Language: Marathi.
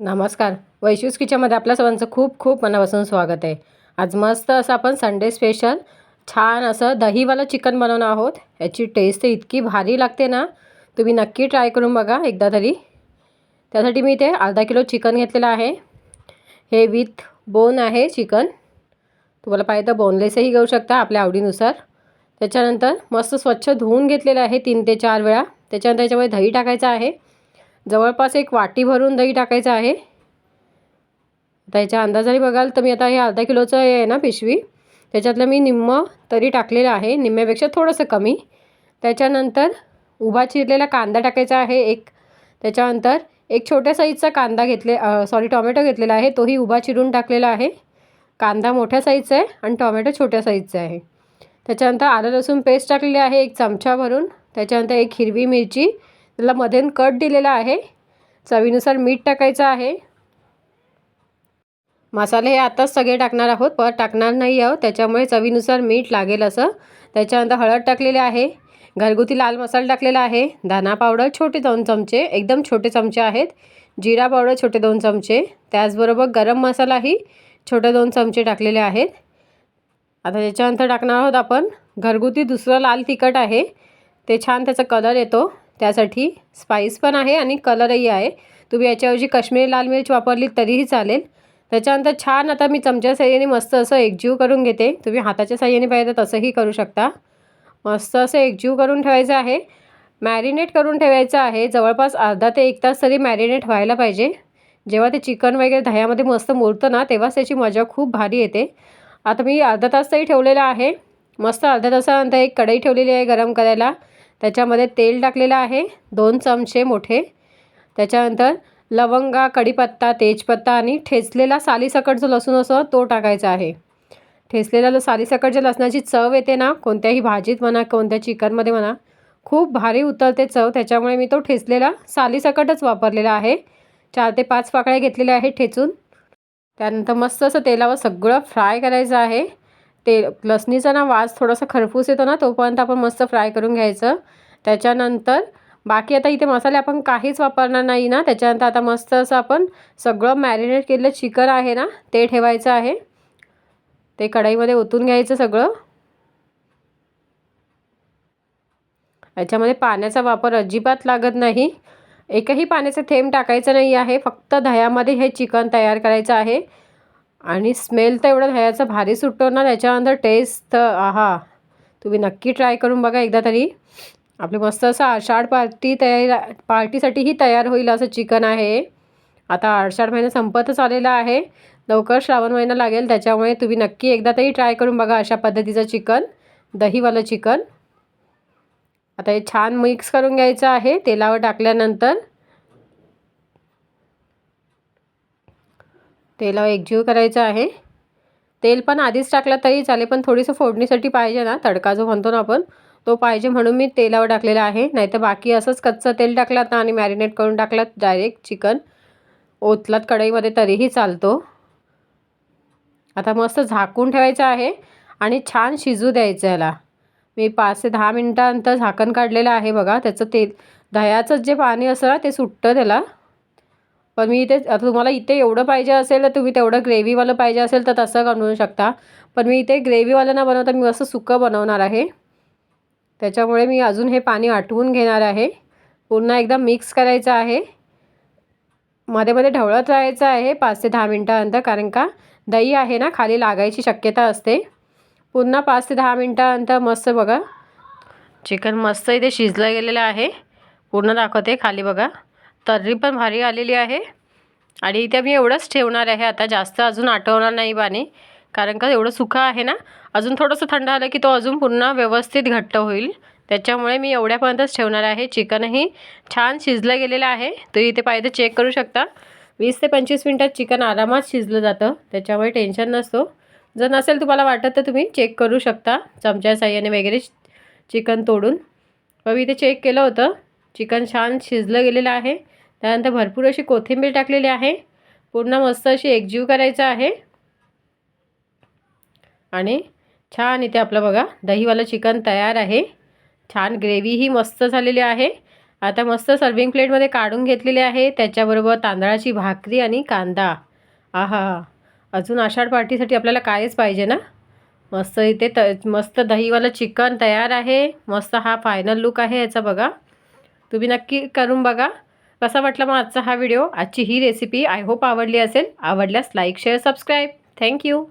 नमस्कार. वैशूज किचनमध्ये आपल्या सर्वांचं खूप खूप मनापासून स्वागत आहे. आज मस्त असं आपण संडे स्पेशल छान असं दहीवालं चिकन बनवणार आहोत. याची टेस्ट इतकी भारी लागते ना. तुम्ही नक्की ट्राय करून बघा एकदा तरी. त्यासाठी मी इथे अर्धा किलो चिकन घेतलेलं आहे. हे विथ बोन आहे चिकन तुम्हाला पाहिजे तर बोनलेसही घेऊ शकता आपल्या आवडीनुसार. त्याच्यानंतर मस्त स्वच्छ धुवून घेतलेलं आहे तीन ते चार वेळा. त्याच्यानंतर त्याच्यामध्ये दही टाकायचं आहे. जवळपास एक वाटी भरून दही टाकायचं आहे. त्याच्या अंदाजाने बघाल तर मी आता हे अर्धा किलोचं हे आहे ना पिशवी. त्याच्यातलं मी निम्म तरी टाकलेलं आहे. निम्म्यापेक्षा थोडंसं कमी. त्याच्यानंतर उभा चिरलेला कांदा टाकायचा आहे एक. त्याच्यानंतर एक छोट्या साईजचा कांदा घेतले सॉरी टॉमॅटो घेतलेला आहे. तोही उभा चिरून टाकलेला आहे. कांदा मोठ्या साईजचा आहे आणि टॉमॅटो छोट्या साईजचा आहे. त्याच्यानंतर आलं लसूण पेस्ट टाकलेली आहे एक चमचा भरून. त्याच्यानंतर एक हिरवी मिरची त्याला मधेन कट दिलेला आहे. चवीनुसार मीठ टाकायचं आहे. मसाले हे आताच सगळे टाकणार आहोत परत टाकणार नाही आहोत. त्याच्यामुळे चवीनुसार मीठ लागेल असं. त्याच्यानंतर हळद टाकलेले आहे. घरगुती लाल मसाला टाकलेला आहे. धना पावडर छोटे दोन चमचे एकदम छोटे चमचे आहेत. जिरा पावडर छोटे दोन चमचे त्याचबरोबर गरम मसालाही छोटे दोन चमचे टाकलेले आहेत. आता त्याच्यानंतर टाकणार आहोत आपण. घरगुती दुसरं लाल तिखट आहे. ते छान त्याचा कलर येतो. त्यासाठी स्पाईस पण आहे आणि कलरही आहे. तुम्ही याच्याऐवजी काश्मीरी लाल मिरच वापरली तरीही चालेल. त्याच्यानंतर छान आता मी चमच्या साह्याने मस्त असं एकजीव करून घेते. तुम्ही हाताच्या साह्याने पाहिजे तसंही करू शकता. मस्त असं एकजीव करून ठेवायचं आहे. मॅरिनेट करून ठेवायचं आहे. जवळपास अर्धा ते एक तास तरी मॅरिनेट व्हायला पाहिजे. जेव्हा ते चिकन वगैरे दह्यामध्ये मस्त मुरतं ना तेव्हाच त्याची मजा खूप भारी येते. आता मी अर्धा तास तरी ठेवलेला आहे. मस्त अर्ध्या तासानंतर एक कढई ठेवलेली आहे गरम करायला. त्याच्यामध्ये तेल टाकलेलं आहे दोन चमचे मोठे. त्याच्यानंतर लवंगा कढीपत्ता तेजपत्ता आणि ठेचलेला सालीसकट जो लसूण असतो तो टाकायचा आहे. ठेचलेला सालीसकट जे लसणाची चव येते ना कोणत्याही भाजीत म्हणा कोणत्या चिकनमध्ये म्हणा खूप भारी उतरते चव. त्याच्यामुळे मी तो ठेचलेला सालीसकटच वापरलेला आहे. चार ते पाच पाकळ्या घेतलेल्या आहेत ठेचून. त्यानंतर मस्त असं तेलावर सगळं फ्राय करायचं आहे. ते लसणीचा ना वास थोडासा खरपूस येतो ना तोपर्यंत आपण मस्त फ्राय करून घ्यायचं. त्याच्यानंतर बाकी आता इथे मसाले आपण काहीच वापरणार नाही ना त्याच्यानंतर आता मस्त असं आपण सगळं मॅरिनेट केलेलं चिकन आहे ना ते ठेवायचं आहे. ते कढईमध्ये ओतून घ्यायचं सगळं. याच्यामध्ये पाण्याचा वापर अजिबात लागत नाही. एकही पाण्याचा थेंब टाकायचं नाही आहे फक्त दह्यामध्ये हे चिकन तयार करायचं आहे. आणि स्मेल तर एवढं ह्याचं भारी सुटतो ना त्याच्यानंतर टेस्ट आहा. तुम्ही नक्की ट्राय करून बघा एकदा तरी. आपलं मस्त असं आषाढ पार्टी तयार पार्टीसाठीही तयार होईल असं चिकन आहे. आता आषाढ महिना संपतच आलेला आहे. लवकर श्रावण महिना लागेल त्याच्यामुळे तुम्ही नक्की एकदा तरी ट्राय करून बघा अशा पद्धतीचं चिकन दहीवालं चिकन. आता हे छान मिक्स करून घ्यायचं आहे तेलावर टाकल्यानंतर. तेलावर एकजीव करायचं आहे. तेल पण आधीच टाकलं तरी चालेल पण थोडीसं फोडणीसाठी पाहिजे ना तडका जो म्हणतो ना आपण तो पाहिजे म्हणून मी तेलावर टाकलेला आहे. नाहीतर बाकी असंच कच्चं तेल टाकलात ना आणि मॅरिनेट करून टाकलात डायरेक्ट चिकन ओतलात कढईमध्ये तरीही चालतो. आता मस्त झाकून ठेवायचं आहे आणि छान शिजू द्यायचं याला. मी पाच ते दहा मिनटानंतर झाकण काढलेलं आहे बघा त्याचं तेल दह्याचं जे पाणी असतं ना ते सुटतं त्याला. पण मी इथे तुम्हाला इथे एवढं पाहिजे असेल तर तुम्ही तेवढं ग्रेव्हीवालं पाहिजे असेल तर तसं बनवू शकता. पण मी इथे ग्रेव्हीवालं न बनवता मी असं सुकं बनवणार आहे. त्याच्यामुळे मी अजून हे पाणी आटवून घेणार आहे. पुन्हा एकदा मिक्स करायचं आहे. मध्ये मध्ये ढवळत राहायचं आहे पाच ते दहा मिनटानंतर कारण का दही आहे ना खाली लागायची शक्यता असते. पुन्हा पाच ते दहा मिनटानंतर मस्त बघा. चिकन मस्त इथे शिजलं गेलेलं आहे. पूर्ण दाखवते खाली बघा. तर्री पण भारी आलेली आहे. आणि इथे मी एवढंच ठेवणार आहे. आता जास्त अजून आठवणार नाही बाने कारण का एवढं सुखं आहे ना. अजून थोडंसं थंड आलं की तो अजून पुन्हा व्यवस्थित घट्ट होईल. त्याच्यामुळे मी एवढ्यापर्यंतच ठेवणार आहे. चिकनही छान शिजलं गेलेलं आहे. तुम्ही इथे पाहिजे चेक करू शकता. वीस ते पंचवीस मिनटात चिकन आरामात शिजलं जातं. त्याच्यामुळे टेन्शन नसतो. जर नसेल तुम्हाला वाटत तर तुम्ही चेक करू शकता. चमच्या साह्याने वगैरे चिकन तोडून. पण मी इथे चेक केलं होतं. चिकन छान शिजलं गेलेलं आहे. त्यानंतर भरपूर अशी कोथिंबीर टाकलेली आहे. पूर्ण मस्त अशी एकजीव करायचं आहे. आणि छान इथे आपलं बघा दहीवालं चिकन तयार आहे. छान ग्रेव्हीही मस्त झालेली आहे. आता मस्त सर्विंग प्लेटमध्ये काढून घेतलेले आहे. त्याच्याबरोबर तांदळाची भाकरी आणि कांदा. आहा अजून आषाढ पार्टीसाठी आपल्याला कायच पाहिजे ना? मस्त इथे त मस्त दहीवालं चिकन तयार आहे. मस्त हा फायनल लुक आहे याचा बघा. तुम्ही नक्की करून बघा. कसा वाटला मग आजचा हा व्हिडिओ आजची ही रेसिपी आय होप आवडली असेल. आवडल्यास लाईक शेअर सबस्क्राईब थँक्यू